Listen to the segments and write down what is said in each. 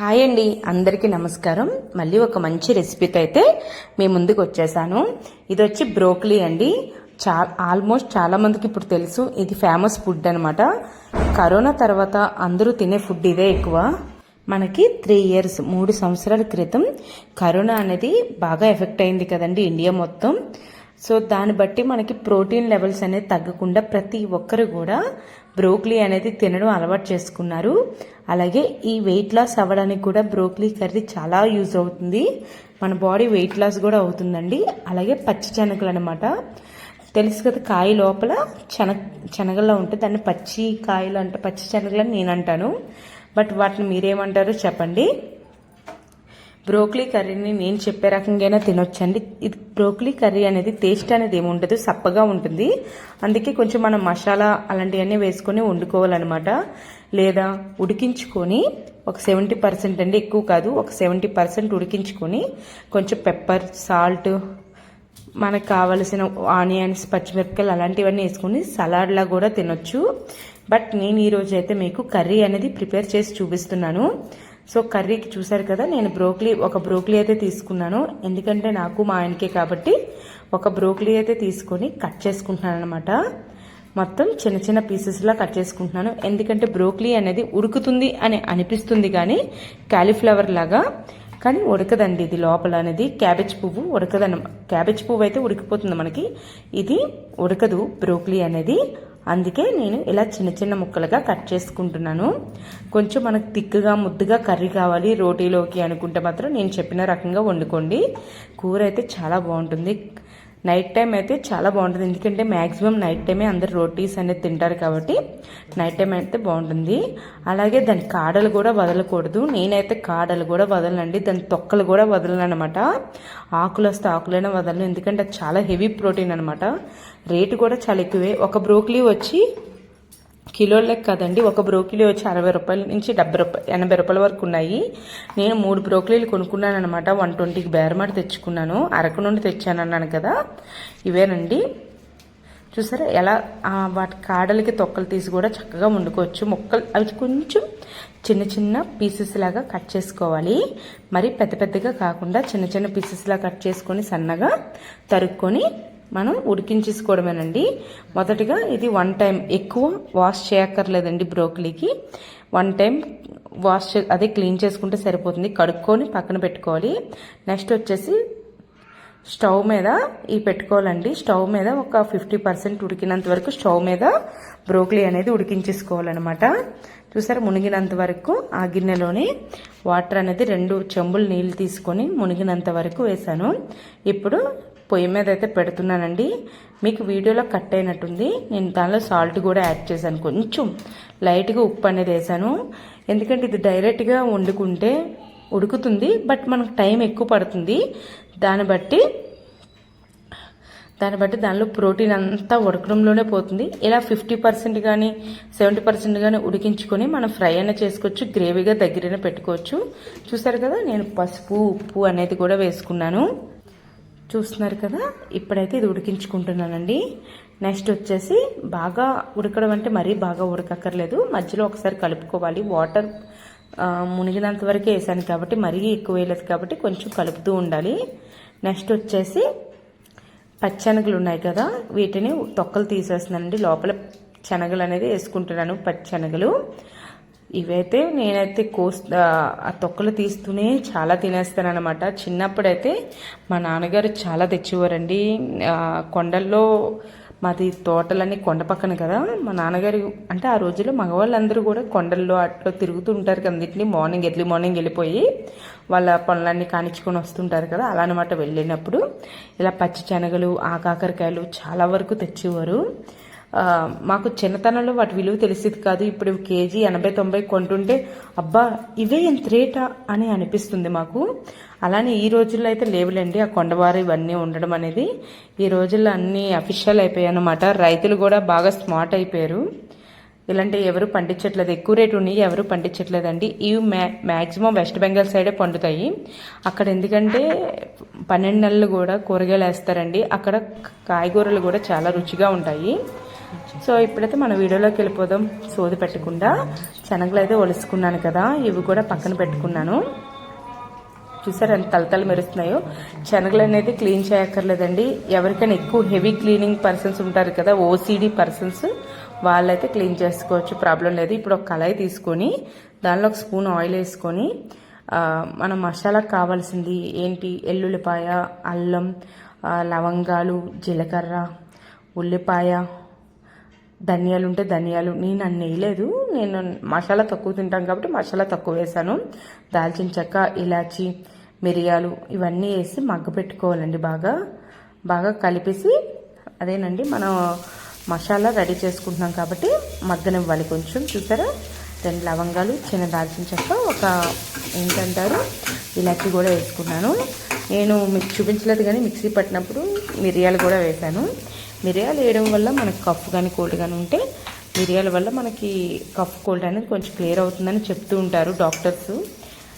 Hi అండి అందరికీ నమస్కారం. మళ్ళీ ఒక మంచి రెసిపీతో అయితే మీ ముందుకు వచ్చేసాను. ఇది వచ్చి బ్రోకలీ అండి. చా ఆల్మోస్ట్ చాలామందికి ఇప్పుడు తెలుసు ఇది ఫేమస్ ఫుడ్ అనమాట కరోనా తర్వాత అందరూ తినే ఫుడ్ ఇదే ఎక్కువ. మనకి త్రీ ఇయర్స్ మూడు సంవత్సరాల క్రితం కరోనా అనేది బాగా ఎఫెక్ట్ అయింది కదండి ఇండియా మొత్తం. సో దాన్ని బట్టి మనకి ప్రోటీన్ లెవెల్స్ అనేది తగ్గకుండా ప్రతి ఒక్కరు కూడా బ్రోక్లీ అనేది తినడం అలవాటు చేసుకున్నారు. అలాగే ఈ వెయిట్ లాస్ అవ్వడానికి కూడా బ్రోక్లీ కర్రీ చాలా యూజ్ అవుతుంది. మన బాడీ వెయిట్ లాస్ కూడా అవుతుందండి. అలాగే పచ్చి శనగలు అనమాట తెలుసు కదా కాయ లోపల శనగ శనగల్లో ఉంటే దాన్ని పచ్చి కాయలు అంటే పచ్చి శనగలు అని నేను అంటాను. బట్ వాటిని మీరేమంటారో చెప్పండి. బ్రోక్లీ కర్రీని నేను చెప్పే రకంగానే తినొచ్చండి. ఇది బ్రోక్లీ కర్రీ అనేది టేస్ట్ అనేది ఏమి ఉండదు సప్పగా ఉంటుంది. అందుకే కొంచెం మనం మసాలా అలాంటివన్నీ వేసుకొని వండుకోవాలన్నమాట. లేదా ఉడికించుకొని ఒక సెవెంటీ పర్సెంట్ అండి ఎక్కువ కాదు ఒక సెవెంటీ పర్సెంట్ ఉడికించుకొని కొంచెం పెప్పర్ సాల్ట్ మనకు కావలసిన ఆనియన్స్ పచ్చిమిరపకాయలు అలాంటివన్నీ వేసుకొని సలాడ్లా కూడా తినొచ్చు. బట్ నేను ఈరోజు అయితే మీకు కర్రీ అనేది ప్రిపేర్ చేసి చూపిస్తున్నాను. సో కర్రీకి చూసారు కదా నేను బ్రోక్లీ ఒక బ్రోక్లీ అయితే తీసుకున్నాను. ఎందుకంటే నాకు మా ఆయనకే కాబట్టి ఒక బ్రోక్లీ అయితే తీసుకొని కట్ చేసుకుంటున్నాను అనమాట మొత్తం చిన్న చిన్న పీసెస్లా కట్ చేసుకుంటున్నాను. ఎందుకంటే బ్రోక్లీ అనేది ఉడుకుతుంది అని అనిపిస్తుంది కానీ క్యాలీఫ్లవర్ లాగా. కానీ ఉడకదండి ఇది లోపల అనేది. క్యాబేజ్ పువ్వు ఉడకదన్న క్యాబేజ్ పువ్వు అయితే ఉడికిపోతుంది మనకి. ఇది ఉడకదు బ్రోక్లీ అనేది. అందుకే నేను ఇలా చిన్న చిన్న ముక్కలుగా కట్ చేసుకుంటున్నాను. కొంచెం మనకు తిక్కుగా ముద్దుగా కర్రీ కావాలి రోటీలోకి అనుకుంటే మాత్రం నేను చెప్పిన రకంగా వండుకోండి. కూర అయితే చాలా బాగుంటుంది. నైట్ టైం అయితే చాలా బాగుంటుంది. ఎందుకంటే మ్యాక్సిమం నైట్ టైమే అందరు రోటీస్ అనేది తింటారు కాబట్టి నైట్ టైం అయితే బాగుంటుంది. అలాగే దాని కాడలు కూడా వదలకూడదు. నేనైతే కాడలు కూడా వదలనండి. దాని తొక్కలు కూడా వదలను అనమాట ఆకులు వస్తే ఆకులైనా వదలను. ఎందుకంటే అది చాలా హెవీ ప్రోటీన్ అనమాట రేటు కూడా చాలా ఎక్కువే. ఒక బ్రోక్లీ వచ్చి కిలోలకు కదండి. ఒక బ్రోకిలీ వచ్చి అరవై రూపాయల నుంచి డెబ్బై రూపాయలు ఎనభై రూపాయల వరకు ఉన్నాయి. నేను మూడు బ్రోకిలీలు కొనుక్కున్నాను అనమాట వన్ ట్వంటీకి బేరమాట తెచ్చుకున్నాను. అరకు నుండి తెచ్చాను అన్నాను కదా. ఇవేనండి. చూసారా ఎలా వాటి కాడలకి తొక్కలు తీసి కూడా చక్కగా వండుకోవచ్చు. మొక్కలు అవి కొంచెం చిన్న చిన్న పీసెస్ లాగా కట్ చేసుకోవాలి. మరి పెద్ద పెద్దగా కాకుండా చిన్న చిన్న పీసెస్ లాగా కట్ చేసుకొని సన్నగా తరుక్కొని మనం ఉడికించేసుకోవడమేనండి. మొదటిగా ఇది వన్ టైం ఎక్కువ వాష్ చేయక్కర్లేదండి బ్రోకలీకి. వన్ టైం వాష్ అదే క్లీన్ చేసుకుంటే సరిపోతుంది. కడుక్కొని పక్కన పెట్టుకోవాలి. నెక్స్ట్ వచ్చేసి స్టవ్ మీద ఈ పెట్టుకోవాలండి. స్టవ్ మీద ఒక ఫిఫ్టీ పర్సెంట్ ఉడికినంత వరకు స్టవ్ మీద బ్రోకలీ అనేది ఉడికించేసుకోవాలన్నమాట. చూసారు? మునిగినంత వరకు ఆ గిన్నెలోనే వాటర్ అనేది రెండు చెంబులు నీళ్ళు తీసుకొని మునిగినంత వరకు వేసాను. ఇప్పుడు పొయ్యి మీద అయితే పెడుతున్నానండి. మీకు వీడియోలో కట్ అయినట్టుంది. నేను దానిలో సాల్ట్ కూడా యాడ్ చేశాను. కొంచెం లైట్గా ఉప్పు అనేది వేసాను ఎందుకంటే ఇది డైరెక్ట్గా వండుకుంటే ఉడుకుతుంది బట్ మనకు టైం ఎక్కువ పడుతుంది. దాన్ని బట్టి దాన్ని బట్టి దానిలో ప్రోటీన్ అంతా ఉడకడంలోనే పోతుంది. ఇలా ఫిఫ్టీ పర్సెంట్ కానీ సెవెంటీ పర్సెంట్ కానీ ఉడికించుకొని మనం ఫ్రై అయినా చేసుకోవచ్చు గ్రేవీగా దగ్గరైనా పెట్టుకోవచ్చు. చూసారు కదా నేను పసుపు ఉప్పు అనేది కూడా వేసుకున్నాను. చూస్తున్నారు కదా ఇప్పుడైతే ఇది ఉడికించుకుంటున్నానండి. నెక్స్ట్ వచ్చేసి బాగా ఉడకడం అంటే మరీ బాగా ఉడకక్కర్లేదు. మధ్యలో ఒకసారి కలుపుకోవాలి. వాటర్ మునిగినంత వరకే వేసాను కాబట్టి మరీ ఎక్కువ వేయలేదు కాబట్టి కొంచెం కలుపుతూ ఉండాలి. నెక్స్ట్ వచ్చేసి పచ్చనగలు ఉన్నాయి కదా వీటిని తొక్కలు తీసేస్తున్నానండి. లోపల శనగలు అనేది వేసుకుంటున్నాను పచ్చనగలు. ఇవైతే నేనైతే కోస్ ఆ తొక్కలు తీస్తూనే చాలా తినేస్తాను అనమాట చిన్నప్పుడైతే మా నాన్నగారు చాలా తెచ్చేవారండి. కొండల్లో మాది తోటలన్నీ కొండ పక్కన కదా. మా నాన్నగారు అంటే ఆ రోజుల్లో మగవాళ్ళందరూ కూడా కొండల్లో అట్లా తిరుగుతూ ఉంటారు కదండి మార్నింగ్ ఎర్లీ మార్నింగ్ వెళ్ళిపోయి వాళ్ళ పనులన్నీ కానిచ్చుకొని వస్తుంటారు కదా. అలా అనమాట వెళ్ళినప్పుడు ఇలా పచ్చి శనగలు ఆకాకరకాయలు చాలా వరకు తెచ్చేవారు. మాకు చిన్నతనంలో వాటి విలువ తెలిసేది కాదు. ఇప్పుడు కేజీ ఎనభై తొంభై కొంటుంటే అబ్బా ఇవే ఎంత రేటా అని అనిపిస్తుంది మాకు. అలానే ఈ రోజుల్లో అయితే లేవులేండి. ఆ కొండవారు ఇవన్నీ ఉండడం అనేది ఈ రోజుల్లో అన్నీ అఫిషియల్ అయిపోయాయి అనమాట రైతులు కూడా బాగా స్మార్ట్ అయిపోయారు. ఇలాంటి ఎవరు పండించట్లేదు. ఎక్కువ రేటు ఉన్నాయి ఎవరు పండించట్లేదండి. ఇవి మ్యా మ్యాక్సిమం వెస్ట్ బెంగాల్ సైడే పండుతాయి. అక్కడ ఎందుకంటే పన్నెండు నెలలు కూడా కూరగాయలు వేస్తారండి. అక్కడ కాయగూరలు కూడా చాలా రుచిగా ఉంటాయి. సో ఇప్పుడైతే మన వీడియోలోకి వెళ్ళిపోదాం. సోది పెట్టకుండా శనగలు అయితే ఒలుసుకున్నాను కదా ఇవి కూడా పక్కన పెట్టుకున్నాను. చూసారు ఎంత తలతలు మెరుస్తున్నాయో? శనగలు అనేది క్లీన్ చేయక్కర్లేదండి. ఎవరికైనా ఎక్కువ హెవీ క్లీనింగ్ పర్సన్స్ ఉంటారు కదా ఓసీడీ పర్సన్స్ వాళ్ళైతే క్లీన్ చేసుకోవచ్చు ప్రాబ్లం లేదు. ఇప్పుడు ఒక కళాయి తీసుకొని దానిలో ఒక స్పూన్ ఆయిల్ వేసుకొని మనం మసాలాకు కావాల్సింది ఏంటి? ఎల్లుల్లిపాయ అల్లం లవంగాలు జీలకర్ర ఉల్లిపాయ ధనియాలు ఉంటే ధనియాలు. నేను అన్ని వేయలేదు. నేను మసాలా తక్కువ తింటాను కాబట్టి మసాలా తక్కువ వేసాను దాల్చిన చెక్క ఇలాచి మిరియాలు ఇవన్నీ వేసి మగ్గ పెట్టుకోవాలండి బాగా. బాగా కలిపేసి అదేనండి మనం మసాలా రెడీ చేసుకుంటున్నాం కాబట్టి మగ్గనివ్వాలి కొంచెం. చూసారా? రెండు లవంగాలు చిన్న దాల్చిన చెక్క ఒక ఏంటంటారు? ఇలాచి కూడా వేసుకున్నాను. నేను మీకు చూపించలేదు కానీ మిక్సీ పట్టినప్పుడు మిరియాలు కూడా వేశాను. మిరియాలు వేయడం వల్ల మనకి కఫ్ కానీ కోల్డ్ కానీ ఉంటే మిరియాల వల్ల మనకి కఫ్ కోల్డ్ అనేది కొంచెం క్లియర్ అవుతుందని చెప్తూ ఉంటారు డాక్టర్స్.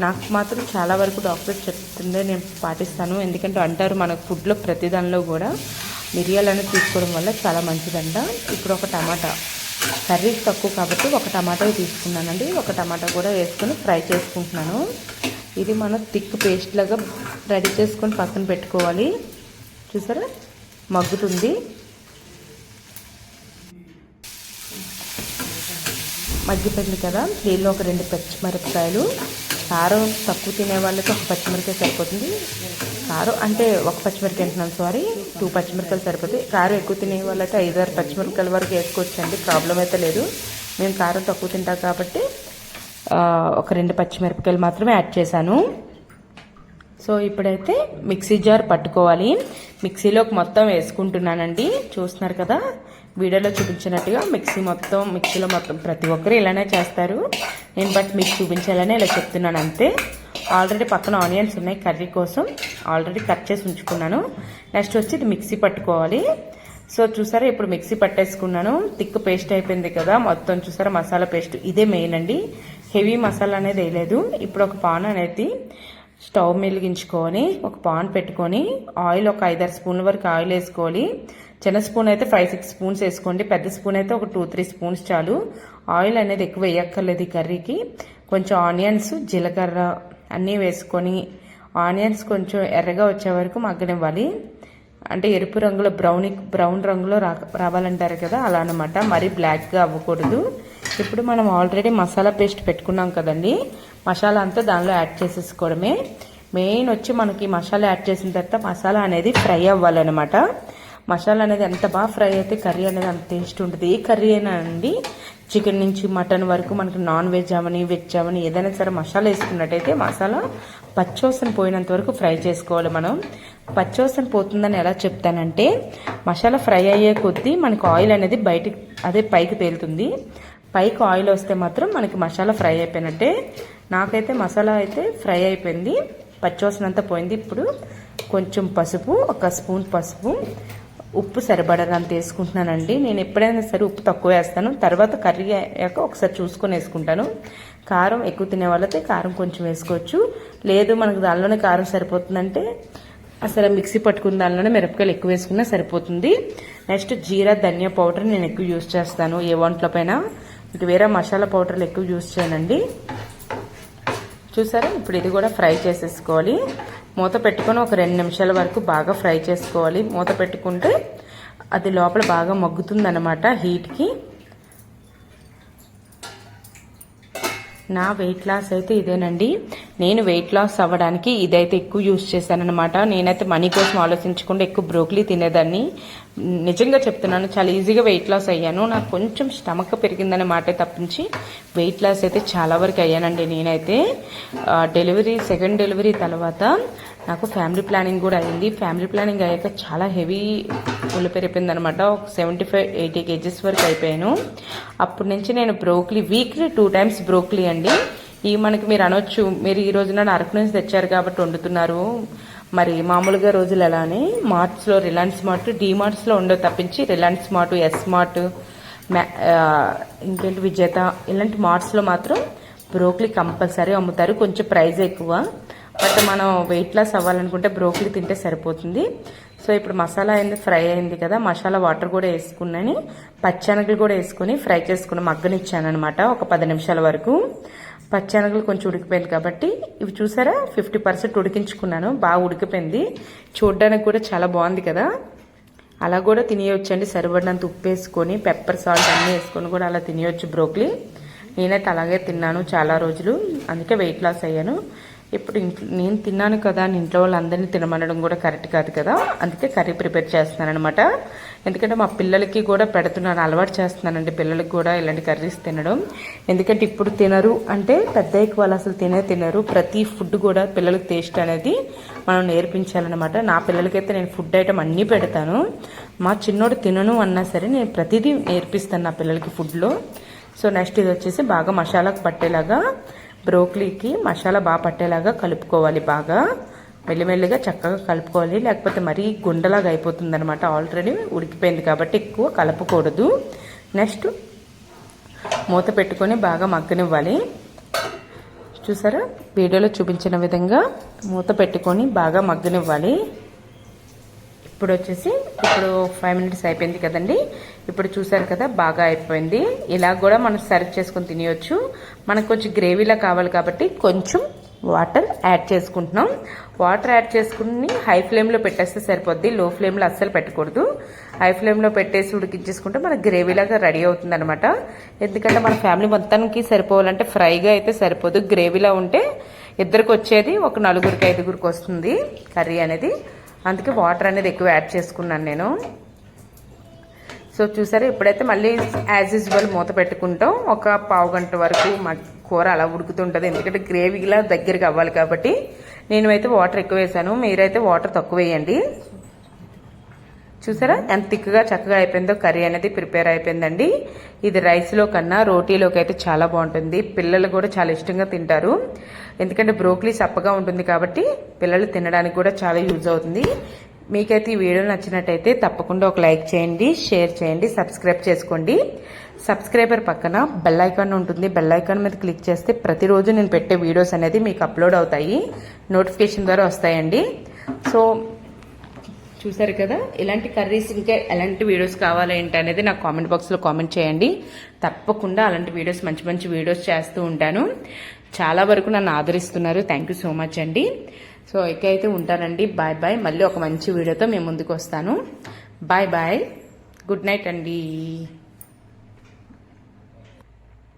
నాకు మాత్రం చాలా వరకు డాక్టర్స్ చెప్తుందే నేను పాటిస్తాను. ఎందుకంటే అంటారు మన ఫుడ్లో ప్రతి దానిలో కూడా మిరియాలు అనేది తీసుకోవడం వల్ల చాలా మంచిదంట. ఇప్పుడు ఒక టమాటా. కర్రీ తక్కువ కాబట్టి ఒక టమాటా తీసుకున్నానండి. ఒక టమాటా కూడా వేసుకొని ఫ్రై చేసుకుంటున్నాను. ఇది మనం థిక్ పేస్ట్ లాగా రెడీ చేసుకొని పక్కన పెట్టుకోవాలి. చూసారా? మగ్గుతుంది. మగ్గిపోయింది కదా దీనిలో ఒక రెండు పచ్చిమిరపకాయలు కారం తక్కువ తినే వాళ్ళకి ఒక పచ్చిమిరపకాయ సరిపోతుంది. కారం అంటే ఒక పచ్చిమిరపకాయ అంటున్నాను సారీ టూ పచ్చిమిరపకాయలు సరిపోతాయి. కారం ఎక్కువ తినే వాళ్ళైతే ఐదారు పచ్చిమిరపకాయల వరకు వేసుకోవచ్చండి ప్రాబ్లం అయితే లేదు. మేము కారం తక్కువ తింటాం కాబట్టి ఒక రెండు పచ్చిమిరపకాయలు మాత్రమే యాడ్ చేశాను. సో ఇప్పుడైతే మిక్సీ జార్ పట్టుకోవాలి. మిక్సీలోకి మొత్తం వేసుకుంటున్నానండి. చూస్తున్నారు కదా వీడియోలో చూపించినట్టుగా మిక్సీ మొత్తం మిక్సీలో మొత్తం ప్రతి ఒక్కరు ఇలానే చేస్తారు. నేను బట్ మీకు చూపించాలని ఇలా చెప్తున్నాను అంతే. ఆల్రెడీ పక్కన ఆనియన్స్ ఉన్నాయి కర్రీ కోసం ఆల్రెడీ కట్ చేసి ఉంచుకున్నాను. నెక్స్ట్ వచ్చి ఇది మిక్సీ పట్టుకోవాలి. సో చూసారా ఇప్పుడు మిక్సీ పట్టేసుకున్నాను. థిక్ పేస్ట్ అయిపోయింది కదా మొత్తం చూసారా మసాలా పేస్ట్ ఇదే మెయిన్ అండి. హెవీ మసాలా అనేది వేయలేదు ఇప్పుడు ఒక పాన్ అనేది స్టవ్ మిలిగించుకొని ఒక పాన్ పెట్టుకొని ఆయిల్ ఒక ఐదారు స్పూన్ల వరకు ఆయిల్ వేసుకోవాలి. చిన్న స్పూన్ అయితే ఫైవ్ సిక్స్ స్పూన్స్ వేసుకోండి. పెద్ద స్పూన్ అయితే ఒక టూ త్రీ స్పూన్స్ చాలు. ఆయిల్ అనేది ఎక్కువ వేయక్కర్లేదు ఈ కర్రీకి. కొంచెం ఆనియన్స్ జీలకర్ర అన్నీ వేసుకొని ఆనియన్స్ కొంచెం ఎర్రగా వచ్చే వరకు మగ్గనివ్వాలి. అంటే ఎరుపు రంగులో బ్రౌన్ బ్రౌన్ రంగులో రా రావాలంటారు కదా అలా అనమాట మరీ బ్లాక్గా అవ్వకూడదు. ఇప్పుడు మనం ఆల్రెడీ మసాలా పేస్ట్ పెట్టుకున్నాం కదండి. మసాలా అంతా దానిలో యాడ్ చేసేసుకోవడమే. మెయిన్ వచ్చి మనకి మసాలా యాడ్ చేసిన తర్వాత మసాలా అనేది ఫ్రై అవ్వాలన్నమాట. మసాలా అనేది ఎంత బాగా ఫ్రై అయితే కర్రీ అనేది అంత టేస్ట్ ఉంటుంది. ఏ కర్రీ అయినా అండి చికెన్ నుంచి మటన్ వరకు మనకి నాన్ వెజ్ అవని వెజ్ అవని ఏదైనా సరే మసాలా వేసుకున్నట్టయితే మసాలా పచ్చోసన పోయినంత వరకు ఫ్రై చేసుకోవాలి మనం. పచ్చోసన పోతుందని ఎలా చెప్తానంటే మసాలా ఫ్రై అయ్యే కొద్దీ మనకు ఆయిల్ అనేది బయటికి అదే పైకి తేలుతుంది. పైకి ఆయిల్ వస్తే మాత్రం మనకి మసాలా ఫ్రై అయిపోయినట్టే. నాకైతే మసాలా అయితే ఫ్రై అయిపోయింది. పచ్చోసన అంతా పోయింది ఇప్పుడు. కొంచెం పసుపు ఒక స్పూన్ పసుపు. ఉప్పు సరిపడనంత వేసుకుంటున్నానండి నేను ఎప్పుడైనా సరే ఉప్పు తక్కువ వేస్తాను. తర్వాత కర్రీ అయ్యాక ఒకసారి చూసుకొని వేసుకుంటాను. కారం ఎక్కువ తినే వాళ్ళైతే కారం కొంచెం వేసుకోవచ్చు. లేదు మనకు దానిలోనే కారం సరిపోతుందంటే అసలు మిక్సీ పట్టుకున్న దానిలోనే మిరపకాయలు ఎక్కువ వేసుకున్నా సరిపోతుంది. నెక్స్ట్ జీరా ధనియా పౌడర్ నేను ఎక్కువ యూస్ చేస్తాను ఏ వంటల పైన ఇటు వేరే మసాలా పౌడర్లు ఎక్కువ యూస్ చేయనండి. చూసారా? ఇప్పుడు ఇది కూడా ఫ్రై చేసేసుకోవాలి. మూత పెట్టుకొని ఒక రెండు నిమిషాల వరకు బాగా ఫ్రై చేసుకోవాలి. మూత పెట్టుకుంటే అది లోపల బాగా మగ్గుతుందన్నమాట హీట్కి. నా వెయిట్ లాస్ అయితే ఇదేనండి. నేను వెయిట్ లాస్ అవ్వడానికి ఇదైతే ఎక్కువ యూస్ చేశానమాట నేనైతే మనీ కోసం ఆలోచించకుండా ఎక్కువ బ్రోకలీ తినేదాన్ని. నిజంగా చెప్తున్నాను చాలా ఈజీగా వెయిట్ లాస్ అయ్యాను. నాకు కొంచెం స్టమక్ పెరిగిందనే మాట తప్పించి వెయిట్ లాస్ అయితే చాలా వరకు అయ్యానండి నేనైతే. డెలివరీ సెకండ్ డెలివరీ తర్వాత నాకు ఫ్యామిలీ ప్లానింగ్ కూడా అయింది. ఫ్యామిలీ ప్లానింగ్ అయ్యాక చాలా హెవీ ఒళ్ళు అనమాట ఒక సెవెంటీ ఫైవ్ ఎయిటీ కేజెస్ వరకు అయిపోయాను. అప్పటి నుంచి నేను broccoli weekly two times broccoli అండి. ఈ మనకి మీరు అనొచ్చు మీరు ఈ రోజున అరకు నుంచి తెచ్చారు కాబట్టి వండుతున్నారు. మరి మామూలుగా రోజులు ఎలానే మార్ట్స్లో రిలయన్స్ మార్ట్ మార్ట్స్లో ఉండవు తప్పించి రిలయన్స్ మార్ట్ ఎస్ మార్ట్ మ్యా- ఇంకేంటి విజేత ఇలాంటి మార్ట్స్లో మాత్రం బ్రోక్లీ కంపల్సరీ అమ్ముతారు. కొంచెం ప్రైస్ ఎక్కువ. బట్ మనం వెయిట్ లాస్ అవ్వాలనుకుంటే బ్రోకలీ తింటే సరిపోతుంది. సో ఇప్పుడు మసాలా అయింది ఫ్రై అయింది కదా మసాలా వాటర్ కూడా వేసుకున్నాని. పచ్చనగలు కూడా వేసుకుని ఫ్రై చేసుకుని మగ్గనిచ్చాను అనమాట ఒక పది నిమిషాల వరకు. పచ్చనగలు కొంచెం ఉడికిపోయింది కాబట్టి ఇవి చూసారా? ఫిఫ్టీ పర్సెంట్ ఉడికించుకున్నాను. బాగా ఉడికిపోయింది. చూడడానికి కూడా చాలా బాగుంది కదా. అలా కూడా తినేయొచ్చండి. సరిపడినంత ఉప్పు వేసుకొని పెప్పర్ సాల్ట్ అన్నీ వేసుకొని కూడా అలా తినేయొచ్చు బ్రోక్లీ. నేనైతే అలాగే తిన్నాను చాలా రోజులు. అందుకే వెయిట్ లాస్ అయ్యాను. ఇప్పుడు ఇంట్లో నేను తిన్నాను కదా అని ఇంట్లో వాళ్ళందరినీ తినమనడం కూడా కరెక్ట్ కాదు కదా. అందుకే కర్రీ ప్రిపేర్ చేస్తున్నాను అనమాట ఎందుకంటే మా పిల్లలకి కూడా పెడుతున్నాను అలవాటు చేస్తున్నానండి పిల్లలకి కూడా ఇలాంటి కర్రీస్ తినడం. ఎందుకంటే ఇప్పుడు తినరు అంటే పెద్ద వాళ్ళు అసలు తినే తినరు. ప్రతి ఫుడ్ కూడా పిల్లలకి టేస్ట్ అనేది మనం నేర్పించాలన్నమాట. నా పిల్లలకైతే నేను ఫుడ్ ఐటమ్ అన్నీ పెడతాను. మా చిన్నోడు తినను అన్నా సరే నేను ప్రతిదీ నేర్పిస్తాను నా పిల్లలకి ఫుడ్లో. సో నెక్స్ట్ ఇది వచ్చేసి బాగా మసాలాకు పట్టేలాగా బ్రోక్లీకి మసాలా బాగా పట్టేలాగా కలుపుకోవాలి బాగా. మెల్లిమెల్లిగా చక్కగా కలుపుకోవాలి. లేకపోతే మరీ గుండెలాగా అయిపోతుంది అనమాట ఆల్రెడీ ఉడికిపోయింది కాబట్టి ఎక్కువ కలపకూడదు. నెక్స్ట్ మూత పెట్టుకొని బాగా మగ్గనివ్వాలి. చూసారా? వీడియోలో చూపించిన విధంగా మూత పెట్టుకొని బాగా మగ్గనివ్వాలి. ఇప్పుడు వచ్చేసి ఇప్పుడు ఫైవ్ మినిట్స్ అయిపోయింది కదండి. ఇప్పుడు చూసారు కదా బాగా అయిపోయింది. ఇలా కూడా మనం సర్వ్ చేసుకొని తినేయచ్చు. మనకు కొంచెం గ్రేవీలా కావాలి కాబట్టి కొంచెం వాటర్ యాడ్ చేసుకుంటున్నాం. వాటర్ యాడ్ చేసుకుని హై ఫ్లేమ్లో పెట్టేస్తే సరిపోద్ది. లో ఫ్లేమ్లో అస్సలు పెట్టకూడదు. హై ఫ్లేమ్లో పెట్టేసి ఉడికించేసుకుంటే మన గ్రేవీలాగా రెడీ అవుతుంది అనమాట ఎందుకంటే మన ఫ్యామిలీ మొత్తానికి సరిపోవాలంటే ఫ్రైగా అయితే సరిపోదు. గ్రేవీలా ఉంటే ఇద్దరికి వచ్చేది ఒక నలుగురికి ఐదుగురికి వస్తుంది కర్రీ అనేది. అందుకే వాటర్ అనేది ఎక్కువ యాడ్ చేసుకున్నాను నేను. సో చూసారా ఇప్పుడైతే మళ్ళీ యాజ్ యూజువల్ మూత పెట్టుకుంటాం. ఒక పావు గంట వరకు మా కూర అలా ఉడుకుతుంటుంది. ఎందుకంటే గ్రేవీలా దగ్గరికి అవ్వాలి కాబట్టి నేను అయితే వాటర్ ఎక్కువ వేసాను. మీరైతే వాటర్ తక్కువ వేయండి. చూసారా? ఎంత థిక్గా చక్కగా అయిపోయిందో కర్రీ అనేది ప్రిపేర్ అయిపోయిందండి. ఇది రైస్లో కన్నా రోటీలోకి అయితే చాలా బాగుంటుంది. పిల్లలు కూడా చాలా ఇష్టంగా తింటారు. ఎందుకంటే బ్రోక్లీ చప్పగా ఉంటుంది కాబట్టి పిల్లలు తినడానికి కూడా చాలా యూజ్ అవుతుంది. మీకైతే ఈ వీడియో నచ్చినట్టయితే తప్పకుండా ఒక లైక్ చేయండి షేర్ చేయండి సబ్స్క్రైబ్ చేసుకోండి. సబ్స్క్రైబర్ పక్కన బెల్ ఐకాన్ ఉంటుంది. బెల్ ఐకాన్ మీద క్లిక్ చేస్తే ప్రతిరోజు నేను పెట్టే వీడియోస్ అనేది మీకు అప్లోడ్ అవుతాయి. నోటిఫికేషన్ ద్వారా వస్తాయండి. సో చూసారు కదా? ఇలాంటి కర్రీస్ ఇంకా ఎలాంటి వీడియోస్ కావాలి ఏంటి అనేది నాకు కామెంట్ బాక్స్లో కామెంట్ చేయండి. తప్పకుండా అలాంటి వీడియోస్ మంచి మంచి వీడియోస్ చేస్తూ ఉంటాను. చాలా వరకు నన్ను ఆదరిస్తున్నారు. థ్యాంక్ యూ సో మచ్ అండి. సో ఇక అయితే ఉంటానండి. బాయ్ బాయ్ మళ్ళీ ఒక మంచి వీడియోతో మేము ముందుకు వస్తాను. బాయ్ బాయ్ గుడ్ నైట్ అండి.